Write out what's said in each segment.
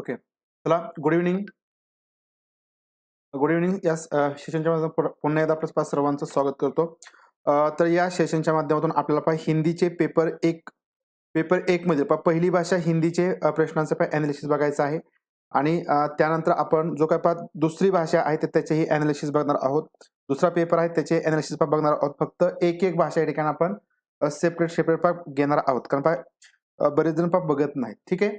Okay चला good evening good evening या सेशनच्या माध्यमातून पुन्हा- एकदा आपल्या पाच सर्वांचं स्वागत करतो. तर या सेशनच्या माध्यमातून आपल्याला पाय हिंदीचे पेपर एक पेपर एक मध्ये पहा पहिली भाषा हिंदीचे प्रश्नांचं पाय अनालिसिस बघायचं आहे. आणि त्यानंतर आपण जो काय पा दुसरी भाषा आहे तर त्याचेही अनालिसिस बघणार आहोत. दुसरा पेपर आहे त्याचे अनालिसिस बघणार आहोत. फक्त एक एक भाषा या ठिकाणी आपण सेपरेट सेपरेट पा घेणार आहोत. कारण पाय बरेच जण पहा बघत नाही ठीक आहे?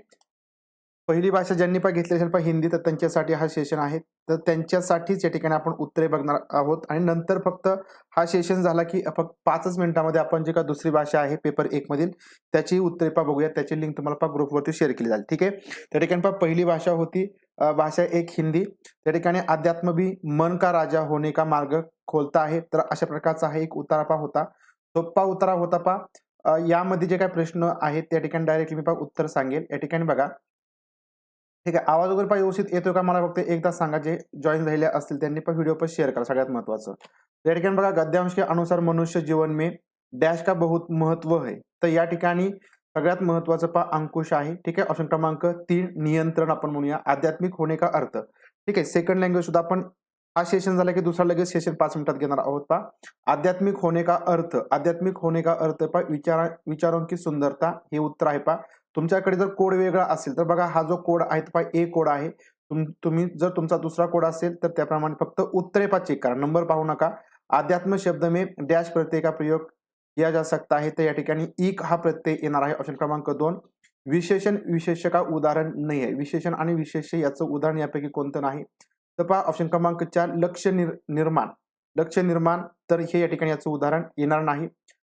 पहिली भाषा ज्यांनी पहा घेतली असेल पहा हिंदी तर त्यांच्यासाठी हा सेशन आहे. तर त्यांच्यासाठीच या ठिकाणी आपण उत्तरे बघणार आहोत. आणि नंतर फक्त हा सेशन झाला की फक्त पाचच मिनिटामध्ये आपण जे का दुसरी भाषा आहे पेपर एक मधील त्याची उत्तरे पा बघूया त्याची लिंक तुम्हाला पहा ग्रुपवरती शेअर केली जाईल. ठीक आहे? त्या ठिकाणी पहा पहिली भाषा होती भाषा एक हिंदी. त्या ठिकाणी अध्यात्म भी मन का राजा होणे का मार्ग खोलता आहे. तर अशा प्रकारचा हा एक उतारापा होता. सोप्पा उतारा होता पहा. यामध्ये जे काही प्रश्न आहेत त्या ठिकाणी डायरेक्टली मी पहा उत्तर सांगेल. या ठिकाणी बघा. ठीक आहे आवाज वगैरे पाहिजे व्यवस्थित येतोय का? मला फक्त एकदा सांगा जे जॉईन झालेले असतील त्यांनी पण व्हिडिओ पण शेअर करा सगळ्यात महत्वाचं. या ठिकाणी बघा गद्यांश के अनुसार मनुष्य जीवन मे डॅश का बहुत महत्त्व आहे तर या ठिकाणी सगळ्यात महत्वाचं पा अंकुश आहे. ठीक आहे ऑप्शन क्रमांक तीन नियंत्रण आपण म्हणूया. आध्यात्मिक होणे का अर्थ? ठीक आहे सेकंड लँग्वेज सुद्धा आपण हा सेशन झाला की दुसरा लगेच सेशन पाच मिनिटात घेणार आहोत पा आध्यात्मिक होणे का अर्थ? आध्यात्मिक होणे का अर्थ पा विचारा विचारांची सुंदरता हे उत्तर आहे पा तुमच्याकडे जर कोड वेगळा असेल तर बघा हा जो कोड आहे तो पहा ए कोड आहे. तुम तुम्ही जर तुमचा दुसरा कोड असेल तर त्याप्रमाणे फक्त उत्तरे पा चेक करा. नंबर पाहू नका. अध्यात्म शब्द में डॅश प्रत्यय का प्रयोग किया जा सकता है. तर या ठिकाणी इक हा प्रत्यय येणार आहे. ऑप्शन क्रमांक दोन. विशेषण विशेष का उदाहरण नाही आहे. विशेषण आणि विशेष याचं उदाहरण यापैकी कोणतं नाही? तर पहा ऑप्शन क्रमांक चार लक्ष निर्माण. लक्ष निर्माण तर हे या ठिकाणी याचं उदाहरण येणार नाही.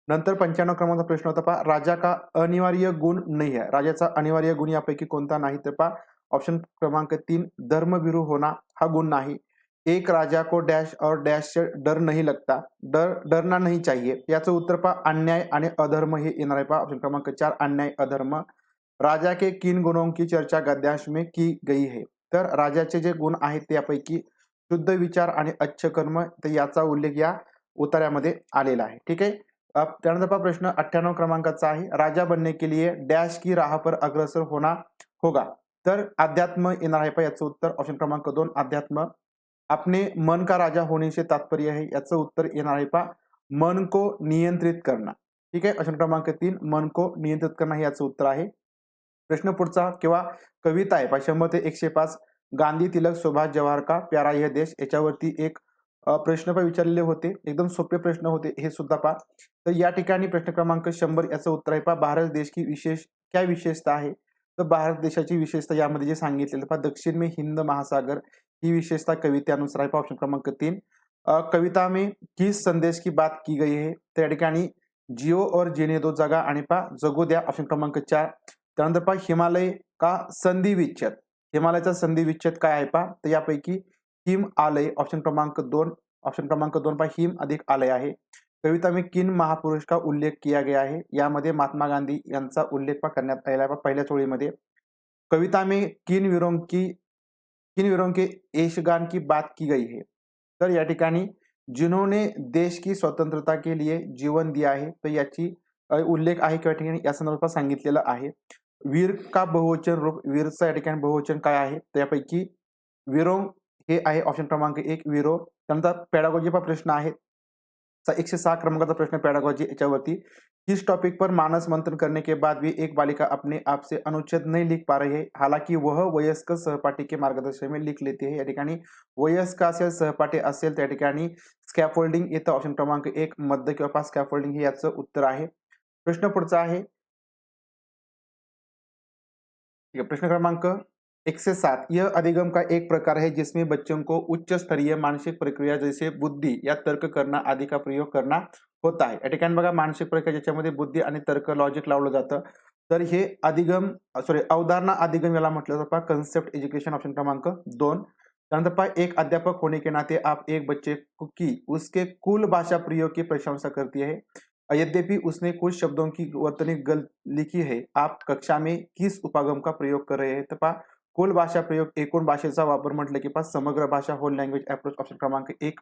नंतर पंच्याण्णव क्रमांकाचा प्रश्न होता पहा. राजा का अनिवार्य गुण नाही आहे? राजाचा अनिवार्य गुण यापैकी कोणता नाही तर पहा. ऑप्शन क्रमांक तीन धर्मभिरू होना हा गुण नाही. एक राजा को डॅश और डॅश डर नहीं लगता. डर डरना नहीं चाहिए. याचं उत्तर पहा. अन्याय आणि अधर्म हे येणार आहे पहा. ऑप्शन क्रमांक चार अन्याय अधर्म. राजा के किन गुणों की चर्चा गद्यांश में की गई है? तर राजाचे जे गुण आहेत त्यापैकी शुद्ध विचार आणि अच्छ कर्म तर याचा उल्लेख या उतार्यामध्ये आलेला आहे. ठीक आहे? अब त्यानंतर प्रश्न अठ्ठ्याण्णव क्रमांकाचा आहे. राजा बनने के लिए डॅश की राह पर अग्रसर होना होगा. तर अध्यात्म येणार आहे पहा याचं उत्तर ऑप्शन क्रमांक दोन अध्यात्म. अपने मन का राजा होण्याचे तात्पर्य आहे याचं उत्तर येणार आहे पहा मन को नियंत्रित करना. ठीक आहे? ऑप्शन क्रमांक तीन मन को नियंत्रित करना हे याचं उत्तर आहे. प्रश्न पुढचा किंवा कविता आहे पहा शंभर ते एकशे पाच. गांधी तिलक सुभाष जवाहर का प्यारा यह देश याच्यावरती एक प्रश्न पण विचारलेले होते. एकदम सोपे प्रश्न होते हे सुद्धा पहा. तर या ठिकाणी प्रश्न क्रमांक शंभर याचं उत्तर आहे पहा. भारत देश की विशेष काय विशेषता आहे? तर भारत देशाची विशेषता यामध्ये जे सांगितलेलं पहा. दक्षिण में हिंद महासागर ही विशेषता कवितेनुसार आहे पहा. ऑप्शन क्रमांक तीन. कविता में किस संदेश की बात की गई है? त्या ठिकाणी जिओ और जेने दो जगा आणि पहा. जगू द्या. ऑप्शन क्रमांक चार. त्यानंतर पहा. हिमालय का संधी विच्छेद हिमालयाचा संधी विच्छेद काय आहे पहा? तर यापैकी हिम आलय ऑप्शन क्रमांक दोन ऑप्शन क्रमांक दोन पा हिम अधिक आलय आहे. कविता में किन महापुरुष का उल्लेख किया गया है यामध्ये महात्मा गांधी यांचा उल्लेख पण करण्यात आलेला आहे. पहिल्या चोळीमध्ये. कविता में किन वीरों की किन वीरों के ऐशगान की बात की गई है. तर या ठिकाणी जिन्होंने देश की स्वतंत्रता के लिए जीवन दिया आहे तर याची उल्लेख आहे किंवा या ठिकाणी या संदर्भात सांगितलेलं आहे. वीर का बहुवचन रूप वीरचा या ठिकाणी बहुवचन काय आहे? तर यापैकी हे ऑप्शन क्रमांक एक विरो त्यानंतर पॅडागॉजीचा प्रश्न आहे. एकशे सहा क्रमांकाचा प्रश्न पैडागॉजी याच्यावरती. किस टॉपिक पर मानस मंथन करने के बाद भी एक बालिका अपने आप से अनुच्छेद नहीं लिख पा रही है. हालाँकि वह वयस्क सहपाठी के मार्गदर्शन में लिख लेते है. या वयस्क असेल सहपाठी असेल त्या ठिकाणी स्कॅफोल्डिंग येतं. ऑप्शन क्रमांक एक मध्य पाच स्कॅफोल्डिंग हे याचं उत्तर आहे. प्रश्न आहे. है, प्रश्न क्रमांक एक से सात यह अधिगम का एक प्रकार है जिसमें बच्चों को उच्च स्तरीय मानसिक प्रक्रिया जैसे बुद्धी या तर्क करना आदि का प्रयोग करना होता आहे या ठिकाणी बघा मानसिक प्रक्रिया ज्याच्यामध्ये बुद्धी आणि तर्क लॉजिक लावलं जातं. तर हे अधिगम सॉरी अवधारणा अधिगम याला म्हटलं जातं. पहा कन्सेप्ट एज्युकेशन ऑप्शन क्रमांक दोन. त्यानंतर पहा एक अध्यापक होने के नाते आप एक बच्चे की उसके कुल भाषा प्रयोग की प्रशंसा करती है यद्यपि उसने कुछ शब्दों की वर्तनिक गल लिखी है. आप कक्षा में किस उपागम का प्रयोग कर रहे हैं? तो पहा कुल भाषा प्रयोग एकूण भाषेचा वापर म्हटलं की पहा, समग्र भाषा होल लँग्वेज अप्रोच ऑप्शन क्रमांक एक.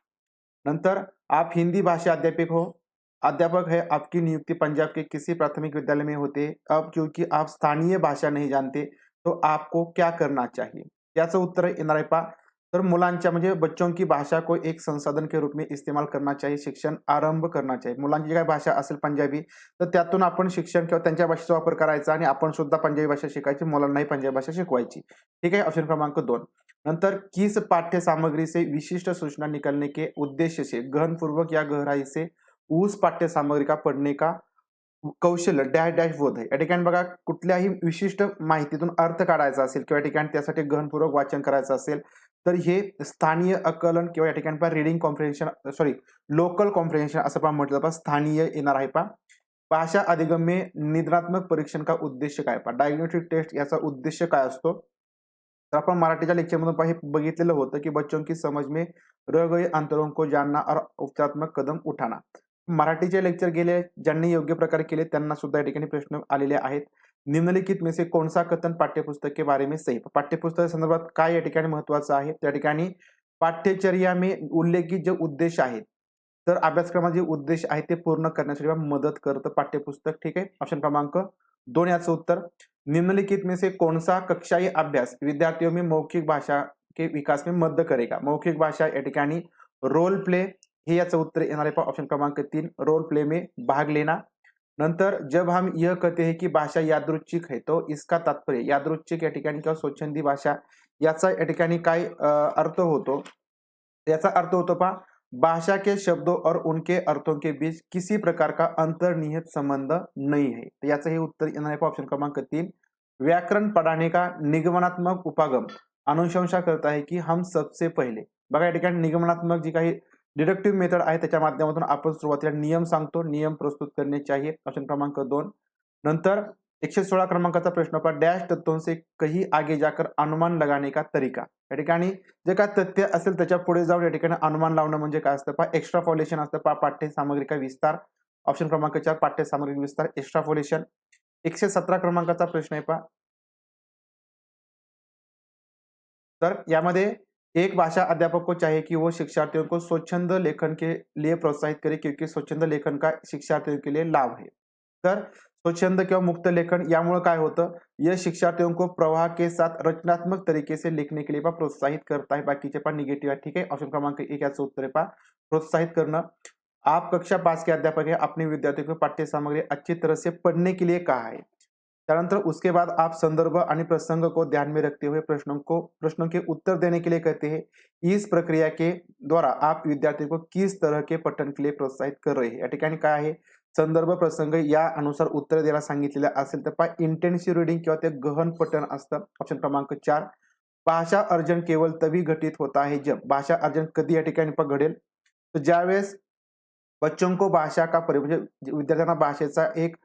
नंतर आप हिंदी भाषा अध्यापक हो. अध्यापक है, आपकी नियुक्ति पंजाब के किसी प्राथमिक विद्यालय में होते। अब क्योंकि आप स्थानीय भाषा नहीं जानते तो आपको क्या करना चाहिए? याचं उत्तर येणार आहे पहा तर मुलांच्या म्हणजे बच्चों की भाषा को एक संसाधन के रूप में इस्तेमाल करना चाहिए शिक्षण आरंभ करना चाहिए. मुलांची काय भाषा असेल पंजाबी तर त्यातून आपण शिक्षण किंवा त्यांच्या भाषेचा वापर करायचा आणि आपण सुद्धा पंजाबी भाषा शिकायची मुलांनाही पंजाबी भाषा शिकवायची. ठीक आहे? ऑप्शन क्रमांक दोन. नंतर किस पाठ्य सामग्री से विशिष्ट सूचना निकलने के उद्देश्य से गहनपूर्वक या गहराई से उस पाठ्य सामग्री का पढ़ने का कौशल्य डॅश डॅश बोध आहे. या ठिकाणी बघा कुठल्याही विशिष्ट माहितीतून अर्थ काढायचा असेल किंवा ठिकाणी त्यासाठी गहनपूर्वक वाचन करायचं असेल तर हे स्थानीय आकलन किंवा या ठिकाणी पहा reading comprehension sorry local comprehension असं पहा म्हटलं पहा स्थानीय येणार आहे पहा. भाषा अधिगम्य निदानात्मक परीक्षण का उद्देश काय पहा? डायग्नोस्टिक टेस्ट याचा उद्देश काय असतो? तर आपण मराठीच्या लेक्चरमधून पहा हे बघितलेलं होतं की बच्चों की समज में रह गए अंतरों को जानना और उपचारात्मक कदम उठाना. मराठीचे लेक्चर गेले ज्यांनी योग्य प्रकारे केले त्यांना सुद्धा या ठिकाणी प्रश्न आलेले आहेत. निम्नलिखित में से कौन सा कथन पाठ्यपुस्तक के बारे में सही? पाठ्यपुस्तक संदर्भात काय या ठिकाणी महत्वाचं आहे? त्या ठिकाणी पाठ्यचर्या में उल्लेखित जे उद्देश आहेत तर अभ्यासक्रमाचे जे उद्देश आहे ते पूर्ण करण्यासाठी मदत करतं पाठ्यपुस्तक ठीक आहे? ऑप्शन क्रमांक दोन याचं उत्तर. निम्नलिखित में से कौन सा कक्षाई अभ्यास विद्यार्थियों में मौखिक भाषा के विकास में मदद करेगा? मौखिक भाषा या ठिकाणी रोल प्ले हे याचं उत्तर येणार आहे ऑप्शन क्रमांक तीन. रोल प्ले में भाग लेना. नंतर जब हम यह कहते हैं की भाषा यादृच्छिक है तो इसका तात्पर्य यादृच्छिक या ठिकाणी किंवा स्वच्छंदी भाषा याचा या ठिकाणी काय अर्थ होतो? याचा अर्थ होतो पहा भाषा के शब्दों और उनके अर्थों के बीच किसी प्रकार का अंतर्निहित संबंध नहीं है। तो याचं हे उत्तर येणार आहे ऑप्शन क्रमांक तीन. व्याकरण पढ़ाने का निगमनात्मक उपागम अनुशंसा करता है की हम सबसे पहिले. बघा या ठिकाणी निगमनात्मक जी काही डिडक्टिव्ह मेथड आहे. त्याच्या माध्यमातून आपण सुरुवातीला नियम सांगतो. नियम प्रस्तुत करणे चाहिए. ऑप्शन क्रमांक दोन. नंतर एकशे सोळा क्रमांकाचा प्रश्न पहा. डॅश तत्वों से कही आगे जाकर अनुमान लगाने का तरीका. या ठिकाणी जे काय तथ्य असेल त्याच्या पुढे जाऊन या ठिकाणी अनुमान लावणं म्हणजे काय असतं? पहा एक्स्ट्रा फॉलेशन असतं. पहा पाठ्य सामग्रिका विस्तार. ऑप्शन क्रमांक चार पाठ्य सामग्री विस्तार. एक्स्ट्रा फॉलेशन एकशे सतरा क्रमांकाचा प्रश्न आहे पहा. तर यामध्ये एक भाषा अध्यापक को चाहिए कि वो शिक्षार्थियों को स्वच्छंद लेखन के लिए प्रोत्साहित करे, क्योंकि स्वच्छंद लेखन का शिक्षार्थियों के लिए लाभ है। तर, स्वच्छंद किंवा मुक्त लेखन यामुळे काय होतं? यह शिक्षार्थियों को प्रवाह के साथ रचनात्मक तरीके से लिखने के लिए पा प्रोत्साहित करता है. बाकीचे पा निगेटिव्ह आहे, ठीक आहे? ऑप्शन क्रमांक एक याचं उत्तर आहे पा प्रोत्साहित करणं. आप कक्षा पास के अध्यापक है, अपने विद्यार्थियों को पाठ्य सामग्री अच्छी तरह से पढ़ने के लिए कहा है त्यानंतर उसके बाद आप संदर्भ आणि प्रसंग को ध्यान में रखते हुए प्रश्नों को, प्रश्नों के उत्तर देने के लिए कहते हैं, इस प्रक्रिया के द्वारा आप विद्यार्थियों को किस तरह के पठन के लिए प्रोत्साहित कर रहे हैं? या ठिकाणी काय आहे? संदर्भ, प्रसंग या अनुसार उत्तर द्यायला सांगितलेलं असेल तर पहा इंटेन्सिव्ह रिडिंग किंवा ते गहन पठन असतं. ऑप्शन क्रमांक चार, भाषा अर्जन केवळ तभी घटित होता है जब. भाषा अर्जन कधी या ठिकाणी पण घडेल? तर ज्यावेळेस बच्चों को भाषा का परि म्हणजे विद्यार्थ्यांना भाषेचा एक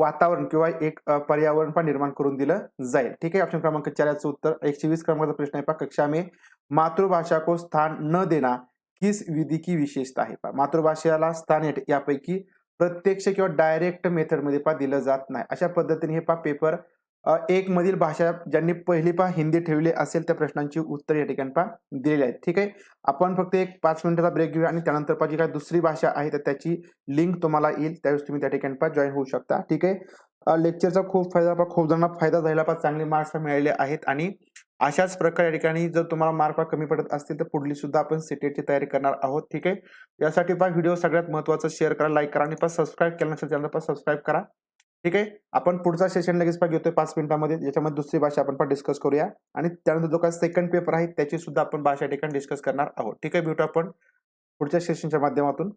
वातावरण किंवा एक पर्यावरण पण निर्माण करून दिलं जाईल. ठीक आहे? ऑप्शन क्रमांक चार याचं उत्तर एकशे वीस क्रमांकाचा प्रश्न आहे पहा. कक्षा में मातृभाषा को स्थान न देना किस विधी की विशेषता आहे पहा. मातृभाषेला स्थान यापैकी प्रत्यक्ष किंवा डायरेक्ट मेथडमध्ये पहा दिलं जात नाही. अशा पद्धतीने हे पहा पेपर एक मधील भाषा ज्यांनी पहिली पहा हिंदी ठेवली असेल त्या प्रश्नांची उत्तर या ठिकाणी पहा दिलेली आहेत. ठीक आहे? आपण फक्त एक पाच मिनिटाचा ब्रेक घेऊया आणि त्यानंतर पहा जी काय दुसरी भाषा आहे तर त्याची लिंक तुम्हाला येईल. त्यावेळेस तुम्ही त्या ठिकाणी पहा जॉईन होऊ शकता. ठीक आहे? लेक्चरचा खूप फायदा पहा खूप जणांना फायदा झाला पहा चांगले मार्क्स मिळाले आहेत आणि अशाच प्रकारे या ठिकाणी जर तुम्हाला मार्क कमी पडत असतील तर पुढली सुद्धा आपण सीटेटची तयारी करणार आहोत. ठीक आहे? यासाठी पहा व्हिडिओ सगळ्यात महत्त्वाचं शेअर करा लाईक करा आणि पहा सबस्क्राईब केलं नसेल चॅनल पहा सबस्क्राईब करा. ठीक आहे? आपण पुढचा सेशन लगेच पहा घेतोय पाच मिनिटांमध्ये. ज्याच्यामध्ये दुसरी भाषा आपण पण डिस्कस करूया. आणि त्यानंतर जो काय सेकंड पेपर आहे त्याची सुद्धा आपण भाषा ठिकाणी डिस्कस करणार आहोत. ठीक आहे? भेटू आपण पुढच्या सेशनच्या माध्यमातून.